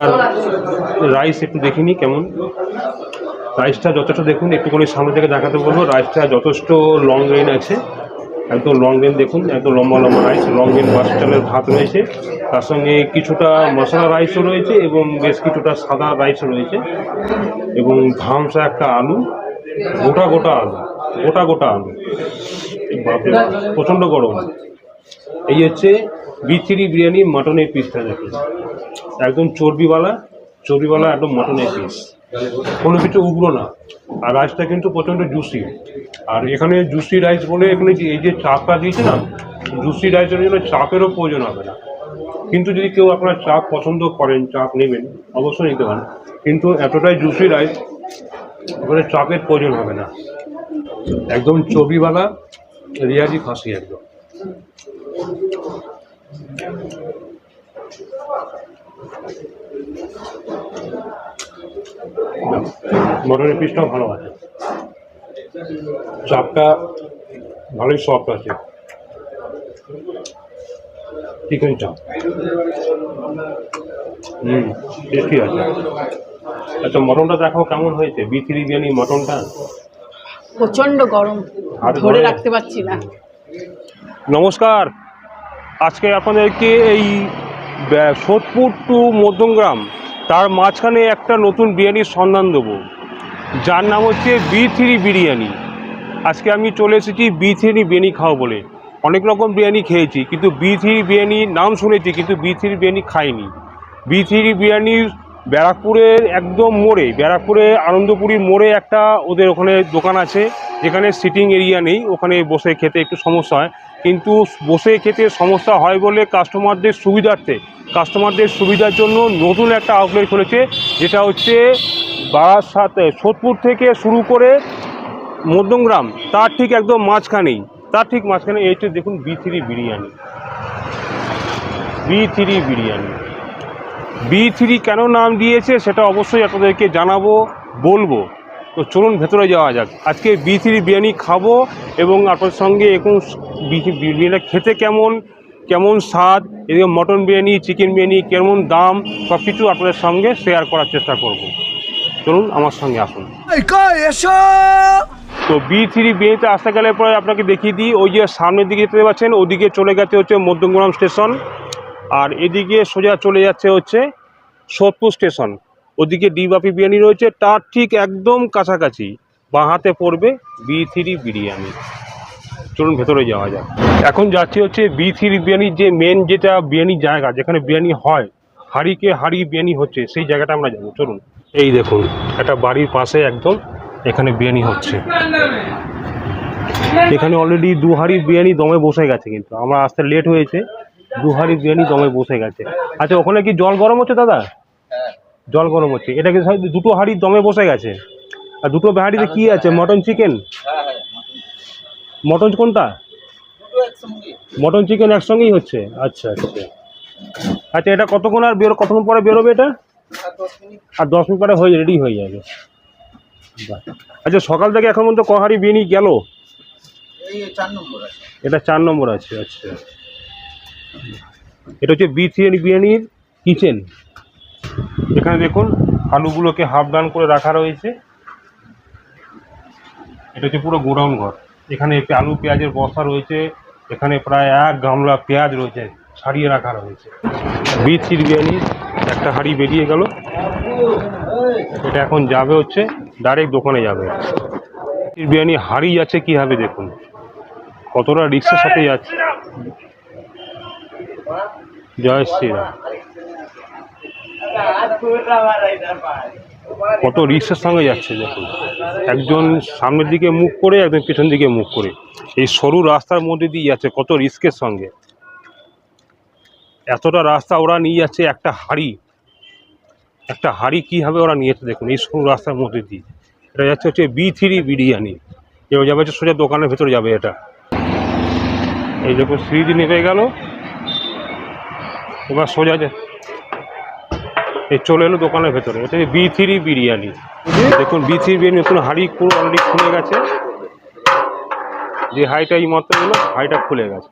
আর rice একটু দেখিনি কেমন? রাইসটা যথেষ্ট দেখুন একটুখানি সামনে থেকে দেখাতে বলব রাইসটা যথেষ্ট লং রেন আছে একদম লং রেন দেখুন একদম লম্বা লম্বা রাইস লং রেন চালের ভাত রয়েছে তার সঙ্গে কিছুটা মশলা রাইসও রয়েছে এবং বেশ কিছুটা সাদা রাইসও রয়েছে এবং ধামসা একটা আলু গোটা গোটা আলু গোটা গোটা আলু বাপরে বাপ, প্রচণ্ড গরম। এই হচ্ছে বিথিরি বিরিয়ানি, মটনের পিসটা দেখুন। একদম চর্বিওয়ালা চর্বিওয়ালা একদম মটনের পিস। কোনো কিছু উগ্র না। আর রাইসটা কিন্তু প্রচণ্ড জুসি আর এখানে জুসি রাইস বলে এখানে যে এই যে চাপটা দিয়েছে না জুসি রাইসের জন্য চাপেরও প্রয়োজন হবে না। কিন্তু যদি কেউ আপনার চাপ পছন্দ করেন, চাপ নেবেন, অবশ্যই নিতে পারেন। কিন্তু এতটাই জুসি রাইস ওখানে চাপের প্রয়োজন হবে না। একদম চর্বিওয়ালা, রিয়াজি খাসি একদম। মটনের পিসটাও ভালো আছে। চাপটা ভালোই সফট আছে। চিকেন চাপ। হুম টেস্টি আছে। আচ্ছা মটনটা দেখো কেমন হয়েছে? বি থ্রি বিরিয়ানি মটনটা? প্রচণ্ড গরম। ধরে- রাখতে পারছি না। নমস্কার। আজকে আপনাদেরকে এই সোদপুর টু মধ্যমগ্রাম, তার মাঝখানে একটা নতুন বিরিয়ানির সন্ধান দেবো। যার নাম হচ্ছে বি থ্রি বিরিয়ানি। আজকে আমি চলে এসেছি বি থ্রি বিরিয়ানি খাও বলে। অনেক রকম বিরিয়ানি খেয়েছি, কিন্তু বি থ্রি বিরিয়ানি নাম শুনেছি, কিন্তু বি থ্রি বিরিয়ানি খাইনি। বি থ্রি বিরিয়ানির ব্যারাকপুরের একদম মোড়ে, ব্যারাকপুরে আনন্দপুরীর মোড়ে একটা ওদের ওখানে দোকান আছে, যেখানে সিটিং এরিয়া নেই, ওখানে বসে খেতে একটু সমস্যা হয়। কিন্তু বসে খেতে সমস্যা হয় বলে কাস্টমারদের সুবিধার্থে কাস্টমারদের সুবিধার জন্য নতুন একটা আউটলেট খুলেছে, যেটা হচ্ছে বারাসাত, সোদপুর থেকে শুরু করে মধ্যমগ্রাম, তার ঠিক একদম মাঝখানেই, তার ঠিক মাঝখানে এই হচ্ছে দেখুন B three biryani. B three biryani. B three কেন নাম দিয়েছে সেটা অবশ্যই আপনাদেরকে জানাব বলব। তো চলুন ভেতরে যাওয়া যাক। আজকে বি থ্রি বিরিয়ানি খাব এবং আপনার সঙ্গে এখন বিরিয়ানিটা খেতে কেমন কেমন স্বাদ এদিকে মটন বিরিয়ানি চিকেন বিরিয়ানি কেমন দাম সব কিছু আপনাদের সঙ্গে শেয়ার করার চেষ্টা করব। চলুন আমার সঙ্গে আসুন। তো বি থ্রি বিয়েতে আসতে গেলে পরে আপনাকে দেখিয়ে দিই ওই যে সামনের দিকে যেতে পারছেন ওদিকে চলে গেছে হচ্ছে মধ্যমগ্রাম স্টেশন। আর এদিকে সোজা চলে যাচ্ছে হচ্ছে সোদপুর স্টেশন। ওদিকে ডিবাপি বিরিয়ানি রয়েছে, তার ঠিক একদম কাছাকাছি। বাঁ হাতে পড়বে বি থ্রি বিরিয়ানি। চলুন ভেতরে যাওয়া যাক। এখন যাচ্ছি হচ্ছে বি থ্রি বিরিয়ানির যে মেন যেটা বিরিয়ানির জায়গা, যেখানে বিরিয়ানি হয় হাড়িকে হাড়ি বিরিয়ানি হচ্ছে, সেই জায়গাটা আমরা যাব। চলুন। এই দেখুন, একটা বাড়ির পাশে একদম এখানে বিরিয়ানি হচ্ছে। এখানে অলরেডি দু হাঁড়ি বিরিয়ানি দমে বসে গেছে কিন্তু। আমার আসতে লেট হয়েছে। দু হাঁড়ি বিরিয়ানি দমে বসে গেছে। আচ্ছা ওখানে কি জল গরম হচ্ছে দাদা? জল গরম হচ্ছে। এটা কি দুটো হাঁড়ি দমে বসে গেছে? আর দুটো হাঁড়িতে কি আছে? Mutton chicken? মটন কোনটা? মটন চিকেন একসঙ্গেই হচ্ছে? আচ্ছা আচ্ছা। আচ্ছা এটা কতক্ষণ আর বেরো কতক্ষণ পরে বেরোবে এটা? আর দশ মিনিট। পরে হয়ে রেডি হয়ে যাবে। আচ্ছা সকাল থেকে এখন পর্যন্ত কহারি বিরিয়ানি গেল? এই চার নম্বর আছে। এটা চার নম্বর আছে আচ্ছা। এটা হচ্ছে বি থ্রি বিরিয়ানির কিচেন এখানে দেখুন, আলুগুলোকে হাফ ডান করে রাখা রয়েছে। এটা হচ্ছে পুরো গোডাউন ঘর। এখানে আলু পেঁয়াজের বস্তা রয়েছে। এখানে প্রায় এক গামলা পেঁয়াজ রয়েছে, ছাড়িয়ে রাখা রয়েছে। বি থ্রি বিরিয়ানির একটা হাঁড়ি বেরিয়ে গেল। এটা এখন যাবে হচ্ছে ডাইরেক্ট দোকানে যাবে। বিরিয়ানি হাঁড়ি যাচ্ছে কীভাবে দেখুন? কতটা রিক্সের সাথে যাচ্ছে। জয় শ্রীরাম। কত রিক্সের সঙ্গে যাচ্ছে দেখুন। একজন সামনের দিকে মুখ করে, একজন পিছন দিকে মুখ করে। এই সরু রাস্তার মধ্যে দিয়ে যাচ্ছে, কত রিস্কের সঙ্গে। এতটা রাস্তা ওরা নিয়ে যাচ্ছে, একটা হাড়ি। একটা হাড়ি কীভাবে ওরা নিয়ে যাচ্ছে দেখুন, এই সরু রাস্তার মধ্যে দিয়ে। এটা যাচ্ছে হচ্ছে বি থ্রি বিরিয়ানি। এবার যাবে হচ্ছে সোজা দোকানের ভেতরে যাবে এটা। এই দেখুন, সিঁড়ি নেমে গেল। এবার সোজা যে এই চলে এলো দোকানের ভেতরে। এটা বি থ্রি বিরিয়ানি। দেখুন বি থ্রি বিরিয়ানি নতুন হাড়ি পুরো অলরেডি খুলে গেছে। যে হাইটা এই মাত্র এলো হাইটা খুলে গেছে।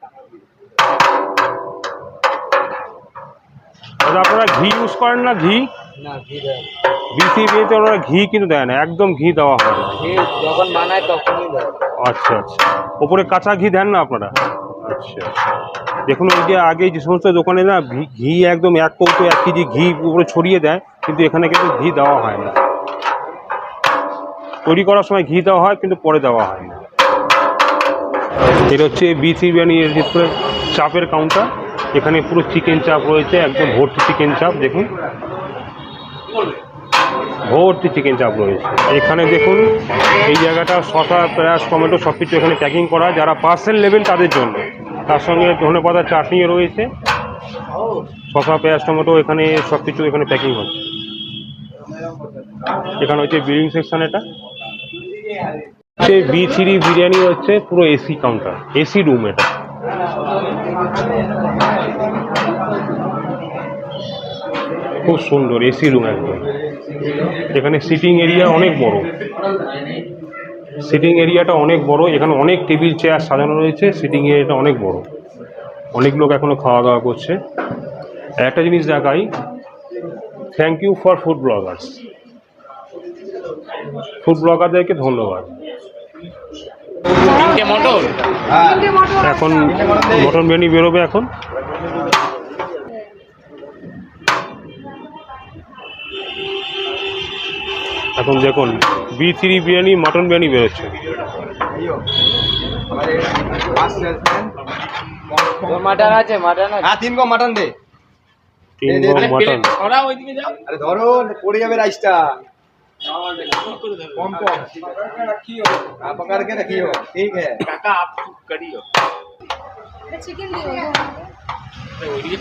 আপনারা ঘি ইউজ করেন না ঘি? না ঘি দেয় বিসি বিয়েতে ওনারা ঘি কিন্তু দেয় না একদম ঘি দেওয়া হয় না। যখন বানায় তখনই আচ্ছা আচ্ছা। ওপরে কাঁচা ঘি দেন না আপনারা? আচ্ছা আচ্ছা। দেখুন ওই যে আগে যে সমস্ত দোকানে না ঘি- একদম এক কৌটো, এক কেজি ঘি উপরে ছড়িয়ে দেয়, কিন্তু এখানে কিন্তু ঘি দেওয়া হয় না। তৈরি করার সময় ঘি দেওয়া হয়, কিন্তু পরে দেওয়া হয় না। এটা হচ্ছে বিসি বিরিয়ানির ভিতরে চাপের কাউন্টার এখানে পুরো চিকেন চাপ রয়েছে, একদম ভর্তি চিকেন চাপ দেখুন। ভর্তি চিকেন চাপ রয়েছে। এখানে দেখুন, এই জায়গাটা শসা পেঁয়াজ, টমেটো সব কিছু এখানে প্যাকিং করা, যারা পার্সেল নেবেন তাদের জন্য। তার সঙ্গে ধনে পাতা চাটনিও রয়েছে। শসা পেঁয়াজ, টমেটো এখানে সব কিছু এখানে প্যাকিং হচ্ছে। এখানে হচ্ছে বিলিং সেকশন এটা। হচ্ছে বি থ্রি বিরিয়ানি হচ্ছে পুরো এসি কাউন্টার এসি রুম এটা। খুব সুন্দর এসি রুম একদম। এখানে সিটিং এরিয়া অনেক বড়। সিটিং এরিয়াটা অনেক বড় এখানে অনেক টেবিল চেয়ার সাজানো রয়েছে সিটিং এরিয়াটা অনেক বড়। অনেক লোক এখনও খাওয়া দাওয়া করছে। একটা জিনিস দেখাই thank you for food bloggers food ব্লগারদেরকে ধন্যবাদ। এখন মটন বিরিয়ানি বেরোবে এখন। এখন দেখুন B three biryani mutton biryani বেরোচ্ছে তোর মাটন আছে মাটন আছে হ্যাঁ তিন কম মাটন দে তিন দে, দে, গো মটন আরে ধরো পড়ে যাবে রাইসটা কম কম आप पकड़ के रखियो ठीक है চিকেন দিও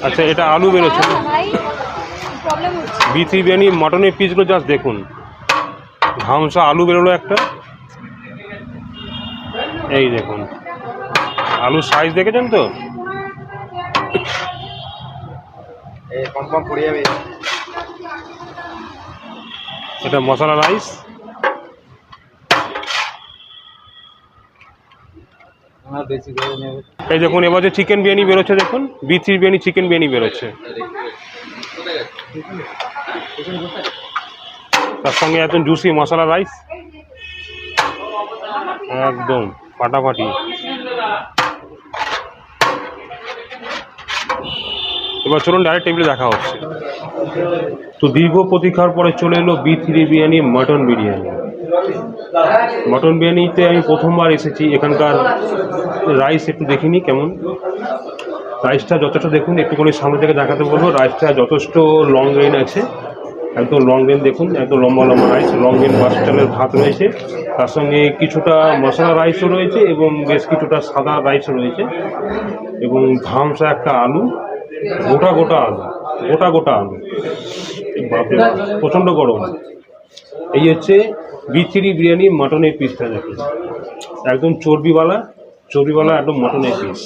আচ্ছা এটা আলু বেরোচ্ছে ভাই প্রবলেম হচ্ছে বি থ্রি বিরিয়ানি মটনের পিসগুলো জাস্ট দেখুন ধামসা আলু বেরোলো একটা। এই দেখুন। আলুর সাইজ দেখেছেন তো? এটা মশলা রাইস এই দেখুন এবার যে চিকেন বিরিয়ানি বেরোচ্ছে দেখুন। B three biryani chicken biryani বেরোচ্ছে। তার সঙ্গে একদম জুসি মশলা রাইস। একদম, ফাটাফাটি। এবার চলুন ডাইরেক্ট টেবিলে দেখা হচ্ছে। তো দীর্ঘ প্রতীক্ষার পরে চলে এলো B three biryani mutton biryani. Mutton বিরিয়ানিতে আমি প্রথমবার এসেছি, এখানকার রাইস একটু দেখিনি, কেমন? রাইসটা যথেষ্ট দেখুন, একটুখানি সামনে থেকে দেখাতে বলব রাইসটা যথেষ্ট লং রেন আছে। একদম লং রেন দেখুন একদম লম্বা লম্বা রাইস লং রেন বাস চালের ভাত রয়েছে। তার সঙ্গে কিছুটা মশলা রাইসও রয়েছে এবং বেশ কিছুটা সাদা রাইসও রয়েছে। এবং ধামসা একটা আলু গোটা গোটা আলু গোটা গোটা আলু। বাপরে বাপ, প্রচণ্ড গরম। এই হচ্ছে বিচিরি বিরিয়ানি মটনের পিসটা দেখুন। একদম চর্বিওয়ালা চর্বিওয়ালা একদম মটনের পিস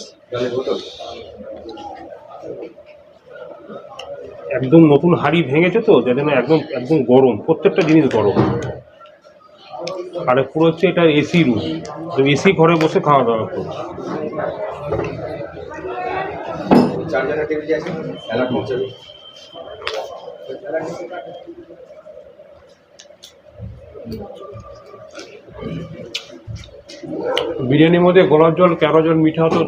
একদম নতুন হাঁড়ি ভেঙেছে তো যার জন্য একদম একদম গরম, প্রত্যেকটা জিনিস গরম। আর পুরো হচ্ছে এটা এসি রুম তো এসি ঘরে বসে খাওয়া দাওয়া আছে? এলা পৌঁছাবে বিরিয়ানির মধ্যে গোলাপ জল কেরো জল মিঠা তো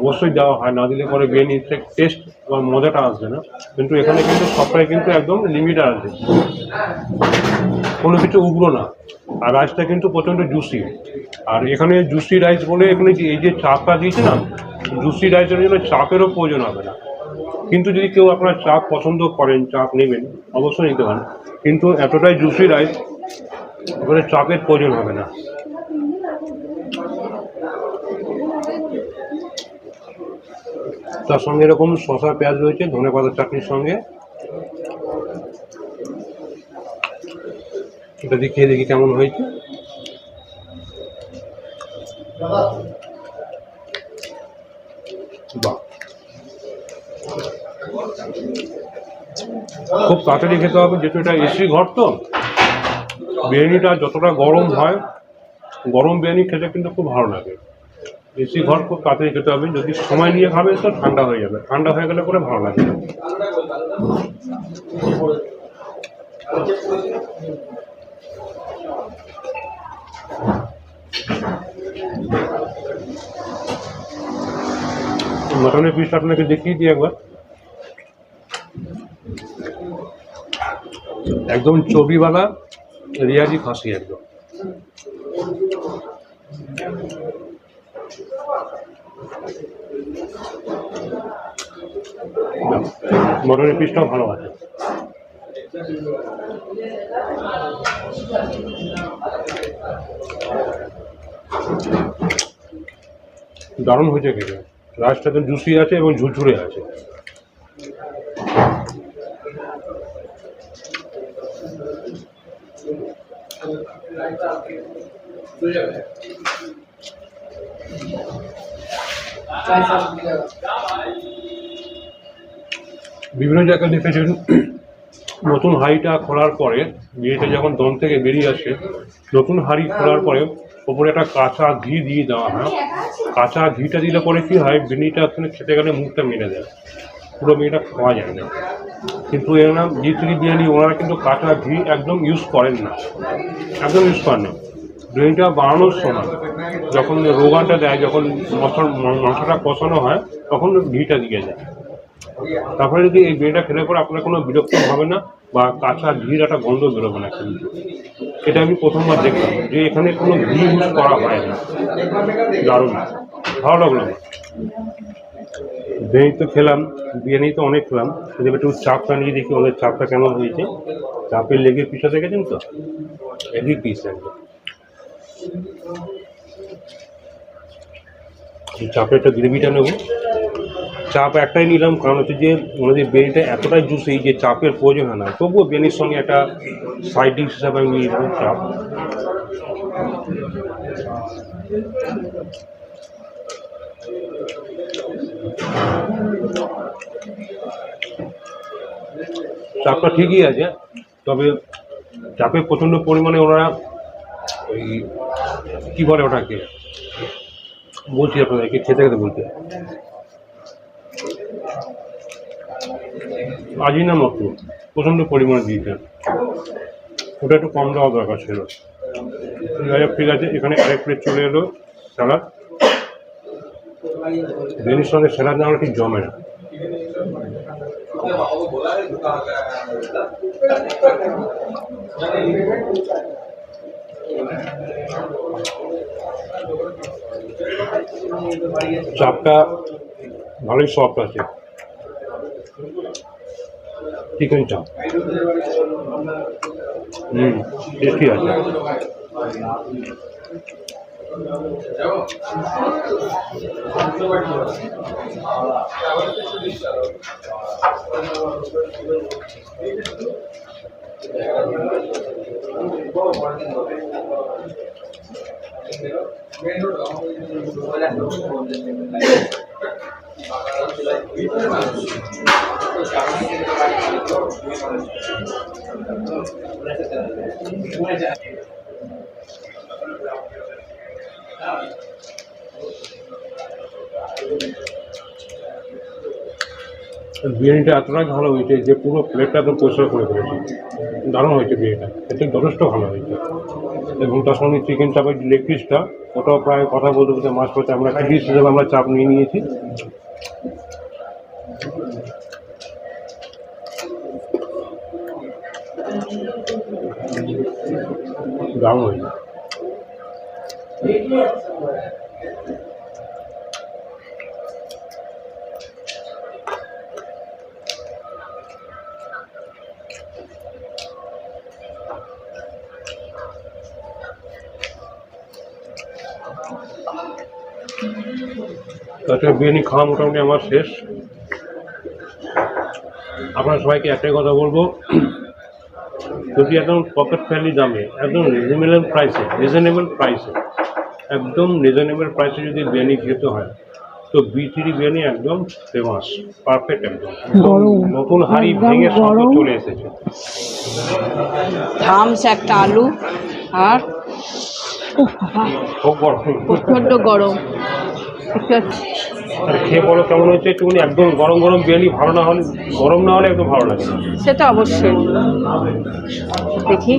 অবশ্যই দেওয়া হয়। না দিলে পরে বিরিয়ানির টেস্ট বা মজাটা আসবে না। কিন্তু এখানে কিন্তু সবটাই কিন্তু একদম লিমিট আছে। কোনো কিছু উগ্র না। আর রাইসটা কিন্তু প্রচণ্ড জুসি আর এখানে জুসি রাইস বলে এখানে যে, এই যে চাপটা দিয়েছে না জুসি রাইসের জন্য চাপেরও প্রয়োজন হবে না। কিন্তু যদি কেউ আপনার চাপ পছন্দ করেন, চাপ নেবেন, অবশ্যই নিতে পারেন। কিন্তু এতটাই জুসি রাইস ওখানে চাপের প্রয়োজন হবে না। তার সঙ্গে এরকম শসা পেঁয়াজ রয়েছে, ধনে পাতার চাটনির সঙ্গে। এটা দিয়ে খেয়ে দেখি কেমন হয়েছে। খুব তাড়াতাড়ি খেতে হবে, যেহেতু এটা এসি ঘর তো। বিরিয়ানিটা যতটা গরম হয়, গরম বিরিয়ানি খেতে কিন্তু খুব ভালো লাগে। এসি ঘর খুব তাড়াতাড়ি খেতে হবে। যদি সময় নিয়ে খাবে, তো ঠান্ডা হয়ে যাবে। ঠান্ডা হয়ে গেলে পরে ভালো লাগে। না মটনের পিসটা আপনাকে দেখিয়ে দিই একবার। একদম চর্বিওয়ালা রিয়াজি খাসি একদম। মটনের পিসটাও ভালো আছে। দারুণ হয়েছে খেতে। রাইসটা তো জুসি আছে এবং ঝুরঝুরে আছে। বিভিন্ন জায়গায় দেখেছেন, নতুন হাঁড়িটা খোলার পরে বিয়েটা যখন দম থেকে বেরিয়ে আসে, নতুন হাঁড়ি খোলার পরে ওপরে একটা কাঁচা ঘি দিয়ে দেওয়া হয়। কাঁচা ঘিটা দিলে পরে কী হয় বিরিয়ানিটা ওখানে খেতে গেলে মুখটা মেরে দেয়। পুরো মেয়েটা খাওয়া যায় না। কিন্তু এর জি থ্রি বিরিয়ানি, ওনারা কিন্তু কাঁচা ঘি একদম ইউজ করেন না। একদম ইউজ করেন না। বিরিয়ানিটা বানানোর সময় যখন রোগানটা দেয়, যখন মশলা মাংসটা কষানো হয়, তখন ঘিটা দিয়ে দেয়। তারপরে যদি এই বিরিয়ানিটা খেলে পরে আপনার কোনো বিরক্ত হবে না বা কাঁচা ঘির একটা গন্ধ বেরোবে না কিন্তু। এটা আমি প্রথমবার দেখলাম যে এখানে কোনো ঘি ইউজ করা হয় না। দারুণ। ভালো লাগল। বিরিয়ানি তো খেলাম, বিরিয়ানি তো অনেক খেলাম। যদি একটু চাপটা নিয়ে দেখি ওদের চাপটা কেমন হয়েছে। চাপের লেগের পিসটা দেখেছেন তো? হেভি পিস একদম। চাপের একটা গ্রেভিটা নেব। চাপ একটাই নিলাম, কারণ হচ্ছে যে ওনাদের বিরিয়ানিটা এতটাই জুসি যে চাপের প্রয়োজন হয় না। তবুও বিরিয়ানির সঙ্গে একটা সাইড ডিশ হিসাবে আমি নিয়ে নেব চাপ। চাপটা ঠিকই আছে, তবে চাপে প্রচণ্ড পরিমাণে ওনারা ওই কী বলে ওটাকে? বলছি আপনাদেরকে, খেতে খেতে বলতে আজই না মাত্র প্রচণ্ড পরিমাণে দিয়েছেন ওটা একটু কম দেওয়া দরকার ছিল। ঠিক আছে, এখানে আরেক প্লেট চলে এলো স্যালাড বিরিয়ানির সঙ্গে স্যালাড না ঠিক জমে না। চাপটা ভালোই সফট আছে। চিকেন চাপ হুম টেস্টি আছে। বিরিয়ানিটা এতটাই ভালো হয়েছে যে পুরো প্লেটটা তো পরিষ্কার করে ফেলেছে। দারুণ হয়েছে বিরিয়ানিটা। এতে যথেষ্ট ভালো হয়েছে। এবং তার সঙ্গে চিকেন চাপের লেগ পিসটা ওটাও প্রায় কথা বলতে বলতে মাছ পড়তে আমরা ডিশ হিসেবে আমরা চাপ নিয়ে নিয়েছি। দারুণ হয়েছে তাছাড়া বিরিয়ানি খাওয়া মোটামুটি আমার শেষ। আপনার সবাইকে একটাই কথা বলব যদি একদম পকেট ফ্রেন্ডলি দামে একদম রিজনেবল প্রাইসে রিজনেবল প্রাইসে একদম রিজনেবল প্রাইসে যদি বিরিয়ানি খেতে হয় তো বি থ্রি বিরিয়ানি একদম ফেমাস পারফেক্ট একদম। নতুন হাড়ি ভেঙে সব চলে এসেছে। থামস একটা আলু আর খুব গরম। প্রচণ্ড গরম। খেয়ে বলো কেমন হয়েছে? একটুখানি একদম গরম গরম বিরিয়ানি ভালো না হলে গরম না হলে একদম ভালো লাগে সে তো অবশ্যই। দেখি।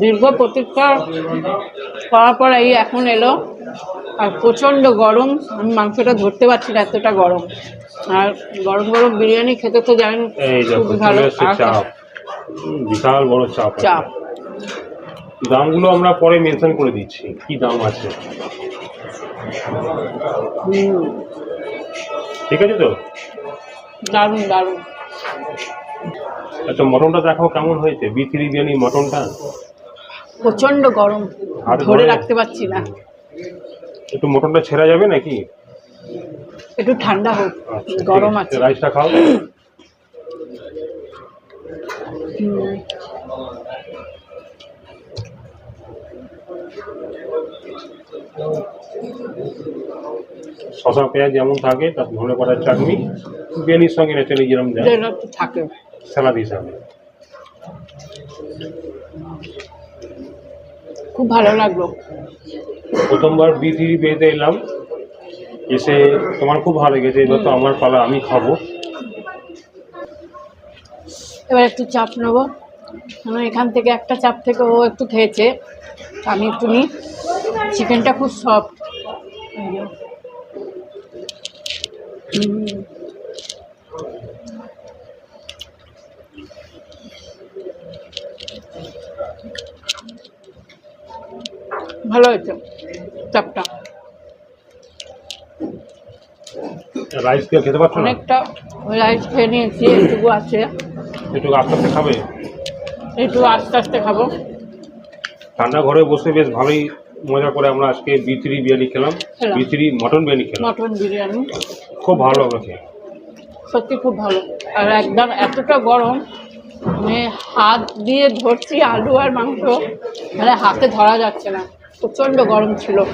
দীর্ঘ প্রতীক্ষা করার পর এই এখন এলো। আর প্রচণ্ড গরম। আমি মাংসটা ধরতে পারছি না এতটা গরম। আর গরম গরম বিরিয়ানি খেতে তো জানেন খুবই ভালো। বিশাল বড় চাপ চাপ। দামগুলো আমরা পরে মেনশন করে দিচ্ছি। কি দাম আছে? ঠিক আছে তো? দারুণ দারুণ। আচ্ছা মটনটা দেখো কেমন হয়েছে? বি থ্রি বিরিয়ানি মটনটা? প্রচণ্ড গরম ধরে রাখতে পারছি না। একটু মটনটা ছেড়া যাবে নাকি? একটু ঠান্ডা হোক আচ্ছা, গরম আছে। রাইসটা খাও। শশা পেঁয়াজ যেমন থাকে তার ধনে পাতার চাটনি বিরিয়ানির সঙ্গে নেচারি যেরকম থাকে। স্যালাদ হিসাবে। খুব ভালো লাগল। প্রথমবার বি থ্রি বিয়েতে এলাম। এসে তোমার খুব ভালো লেগেছে এবার তো আমার পালা আমি খাব। এবার একটু চাপ নেব। এখান থেকে একটা চাপ থেকে ও একটু খেয়েছে আমি একটু নিই। চিকেনটা খুব সফট ভালো হয়েছে চাপটা। রাইস খেতে পারছ অনেকটা রাইস খেয়ে নিয়েছি একটু আছে। আস্তে আস্তে খাবে? একটু আস্তে আস্তে খাব। ঠান্ডা ঘরে বসে বেশ ভালোই মজা করে আমরা আজকে বি থ্রি বিরিয়ানি খেলাম। খেলাম। বি মটন বিরিয়ানি খেলাম। মটন বিরিয়ানি। খুব ভালো হবে খেয়ে। সত্যি খুব ভালো। আর একদম এতটা গরম মানে হাত দিয়ে ধরছি আলু আর মাংস মানে হাতে ধরা যাচ্ছে না। প্রচণ্ড গরম ছিল।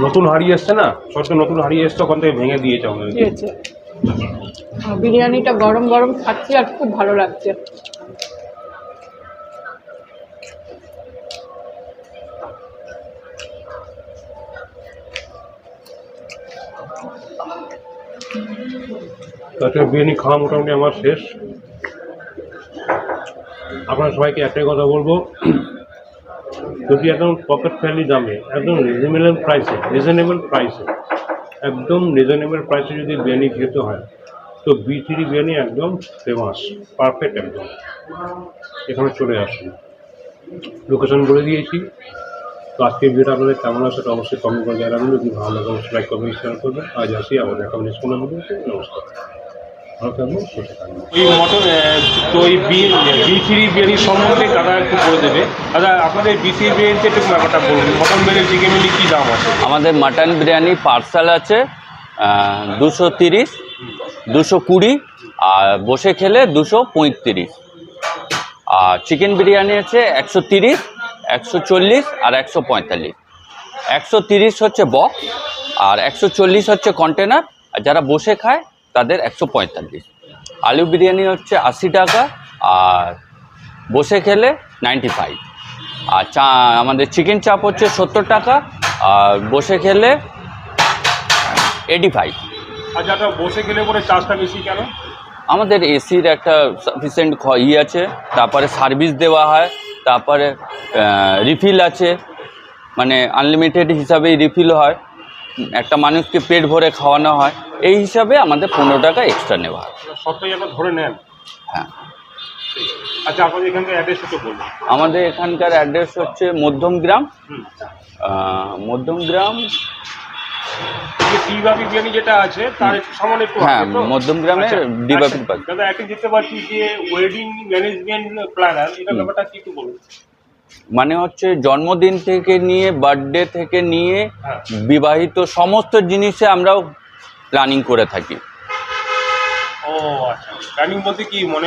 নতুন হাড়ি এসছে না? সত্য নতুন হাড়ি এসছে ওখান থেকে ভেঙে দিয়েছে আমাদের। দিয়েছে। বিরিয়ানিটা গরম গরম খাচ্ছি আর খুব ভালো লাগছে। তাছাড়া বিরিয়ানি খাওয়া মোটামুটি আমার শেষ। আপনার সবাইকে একটাই কথা বলব, যদি একদম পকেট ফ্রেন্ডলি দামে একদম রিজনেবল প্রাইসে রিজনেবল প্রাইসে একদম রিজনেবল প্রাইসে যদি বিরিয়ানি খেতে হয়, তো বি থ্রি বিরিয়ানি একদম ফেমাস পারফেক্ট একদম। এখানে চলে আসুন। লোকেশন বলে দিয়েছি। তো আজকের ভিডিওটা আপনাদের কেমন আছে অবশ্যই কমেন্ট করে জানাবেন। যদি ভালো লাগে লাইক করবেন শেয়ার করবেন। আজ আসি, আবার দেখা নেক্সট কোনো নমস্কার। দাদা বিরিয়ানিতে একটু ব্যাপারটা চিকেন কী দাম আমাদের মাটন বিরিয়ানি পার্সাল আছে দুশো তিরিশ, দুশো কুড়ি, আর বসে খেলে দুশো পঁয়ত্রিশ। আর চিকেন বিরিয়ানি আছে একশো তিরিশ, একশো চল্লিশ, আর একশো পঁয়তাল্লিশ। একশো তিরিশ হচ্ছে বক্স, আর একশো চল্লিশ হচ্ছে কন্টেনার। আর যারা বসে খায় তাদের একশো পঁয়তাল্লিশ। আলু বিরিয়ানি হচ্ছে আশি টাকা আর বসে খেলে নাইনটি ফাইভ আর চা আমাদের চিকেন চাপ হচ্ছে সত্তর টাকা আর বসে খেলে এইটি ফাইভ বসে খেলে পরে চার্জটা বেশি কেন? আমাদের এসির একটা সাফিসিয়েন্ট ই আছে তারপরে সার্ভিস দেওয়া হয় তারপরে রিফিল আছে। মানে আনলিমিটেড হিসাবেই রিফিল হয়। একটা মানুষকে পেট ভরে খাওয়ানো হয় এই হিসাবে আমাদের পনেরো টাকা এক্সট্রা নেওয়া হয়। ধরে নেন? হ্যাঁ। আচ্ছা আপনাদের এখানকার অ্যাড্রেস একটু বলুন। আমাদের এখানকার অ্যাড্রেস হচ্ছে মধ্যমগ্রাম মধ্যমগ্রাম বিরিয়ানি যেটা আছে তার একটু একটু হ্যাঁ? আচ্ছা, ডিবাপির পাশে। দাদা একটা দেখতে পাচ্ছি যে ওয়েডিং ম্যানেজমেন্ট প্ল্যানার এটা ব্যাপারটা কি একটু বলুন। মানে হচ্ছে জন্মদিন থেকে নিয়ে বার্থডে থেকে নিয়ে হ্যাঁ। বিবাহিত সমস্ত জিনিসে আমরাও প্ল্যানিং করে থাকি। আচ্ছা।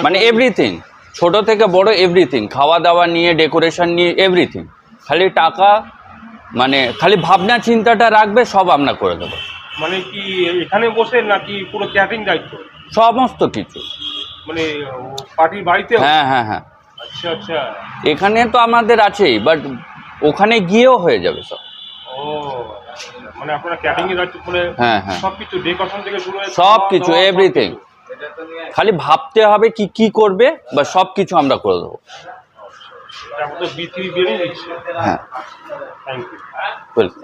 মনে এভরিথিং ছোট থেকে বড় এভরিথিং খাওয়া দাওয়া নিয়ে ডেকোরেশন নিয়ে এভরিথিং খালি টাকা মানে খালি ভাবনা চিন্তাটা রাখবে সব আমরা করে দেবো। মানে কি এখানে বসে নাকি পুরো ক্যাটারিং দায়িত্ব? সমস্ত কিছু। মানে পার্টির বাড়িতে হ্যাঁ হ্যাঁ হ্যাঁ। এখানে তো আমাদের আছেই বাট ওখানে গিয়েও হয়ে যাবে সব। আচ্ছা। মানে আপনারা ক্যাটিং এর মানে হ্যাঁ, হ্যাঁ। সবকিছু ডেকোরেশন থেকে শুরু সব কিছু এভরিথিং খালি ভাবতে হবে কি কি করবে বা সব কিছু আমরা করে দেবো। হ্যাঁ। ওয়েলকাম